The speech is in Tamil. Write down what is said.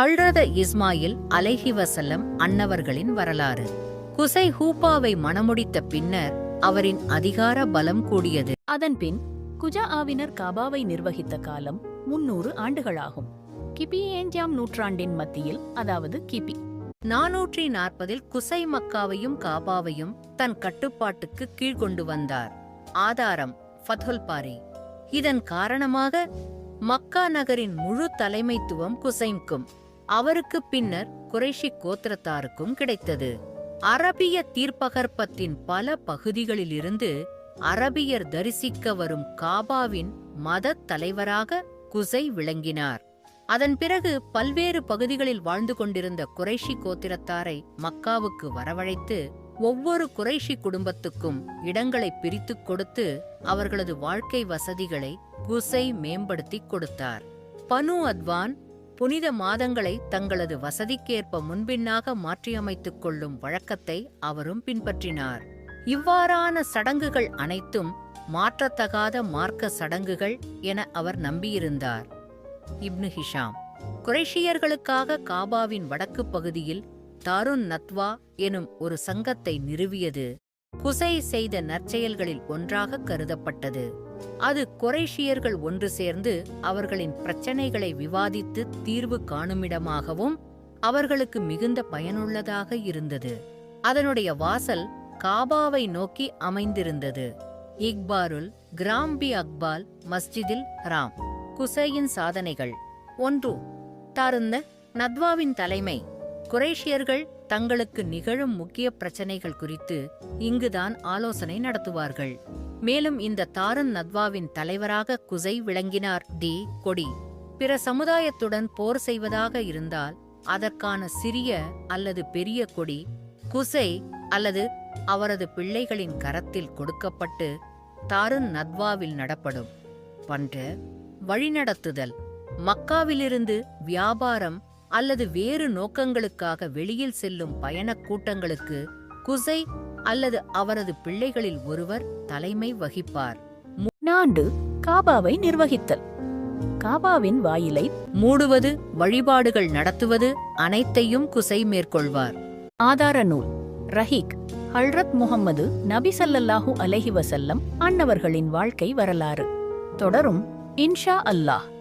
ஹல்ரத இஸ்மாயில் அலைஹி வசல்லம் அன்னவர்களின் வரலாறு. குசை ஹூப்பாவை மணமுடித்த பின்னர் அவரின் அதிகார பலம் கூடியது. அதன்பின் குஜாஆவினர் காபாவை நிர்வகித்த காலம் முன்னூறு ஆண்டுகளாகும். கிபி ஏஞ்சாம் நூற்றாண்டின் மத்தியில் அதாவது கிபி. நாநூற்றி நாற்பதில் குசை மக்காவையும் காபாவையும் தன் கட்டுப்பாட்டுக்கு கீழ் கொண்டு வந்தார். ஆதாரம் ஃபதுல் பாரி. இதன் காரணமாக மக்கா நகரின் முழு தலைமைத்துவம் குசைம்க்கும். அவருக்கு பின்னர் குறைஷி கோத்திரத்தாருக்கும் கிடைத்தது. அரபிய தீர்ப்பகற்பத்தின் பல பகுதிகளிலிருந்து அரபியர் தரிசிக்க வரும் காபாவின் மதத் தலைவராக குசை விளங்கினார். அதன் பிறகு பல்வேறு பகுதிகளில் வாழ்ந்து கொண்டிருந்த குறைஷி கோத்திரத்தாரை மக்காவுக்கு வரவழைத்து ஒவ்வொரு குறைஷி குடும்பத்துக்கும் இடங்களை பிரித்துக் கொடுத்து அவர்களது வாழ்க்கை வசதிகளை குசை மேம்படுத்திக் கொடுத்தார். பனு அத்வான் புனித மாதங்களை தங்களது வசதிக்கேற்ப முன்பின்னாக மாற்றியமைத்துக் கொள்ளும் வழக்கத்தை அவரும் பின்பற்றினார். இவ்வாறான சடங்குகள் அனைத்தும் மாற்றத்தகாத மார்க்க சடங்குகள் என அவர் நம்பியிருந்தார். இப்னு ஹிஷாம் குறைஷியர்களுக்காக காபாவின் வடக்கு பகுதியில் தாருன் நத்வா எனும் ஒரு சங்கத்தை நிறுவியது. குசை செய்த நற்செயல்களில் ஒன்றாக கருதப்பட்டது. அது குறைஷியர்கள் ஒன்று சேர்ந்து அவர்களின் பிரச்சனைகளை விவாதித்து தீர்வு காணுமிடமாகவும் அவர்களுக்கு மிகுந்த பயனுள்ளதாக இருந்தது. அதனுடைய வாசல் காபாவை நோக்கி அமைந்திருந்தது. இக்பாருல் கிராம்பி அக்பால் மஸ்ஜிதில் ராம். குசையின் சாதனைகள். ஒன்று தாருந்த நத்வாவின் தலைமை. குரேஷியர்கள் தங்களுக்கு நிகழும் முக்கிய பிரச்சனைகள் குறித்து இங்குதான் ஆலோசனை நடத்துவார்கள். மேலும் இந்த தாரன் நத்வாவின் தலைவராக குசை விளங்கினார் டி. கொடி. பிற சமுதாயத்துடன் போர் செய்வதாக இருந்தால் அதற்கான சிறிய அல்லது பெரிய கொடி குசை அல்லது அவரது பிள்ளைகளின் கரத்தில் கொடுக்கப்பட்டு தாருன் நத்வாவில் நடப்படும். பன்று வழிநடத்துதல். மக்காவிலிருந்து வியாபாரம் அல்லது வேறு நோக்கங்களுக்காக வெளியில் செல்லும் பயணக் கூட்டங்களுக்கு குசை அல்லது அவரது பிள்ளைகளில் ஒருவர் தலைமை வகிப்பார். நான்கு காபாவை நிர்வகித்தல். காபாவின் வாயிலை மூடுவது வழிபாடுகள் நடத்துவது அனைத்தையும் குசை மேற்கொள்வார். ஆதார நூல். ரஹீக் ஹல்ரத் முகம்மது நபி ஸல்லல்லாஹு அலைஹி வஸல்லம் அன்னவர்களின் வாழ்க்கை வரலாறு. தொடரும் இன்ஷா அல்லாஹ்.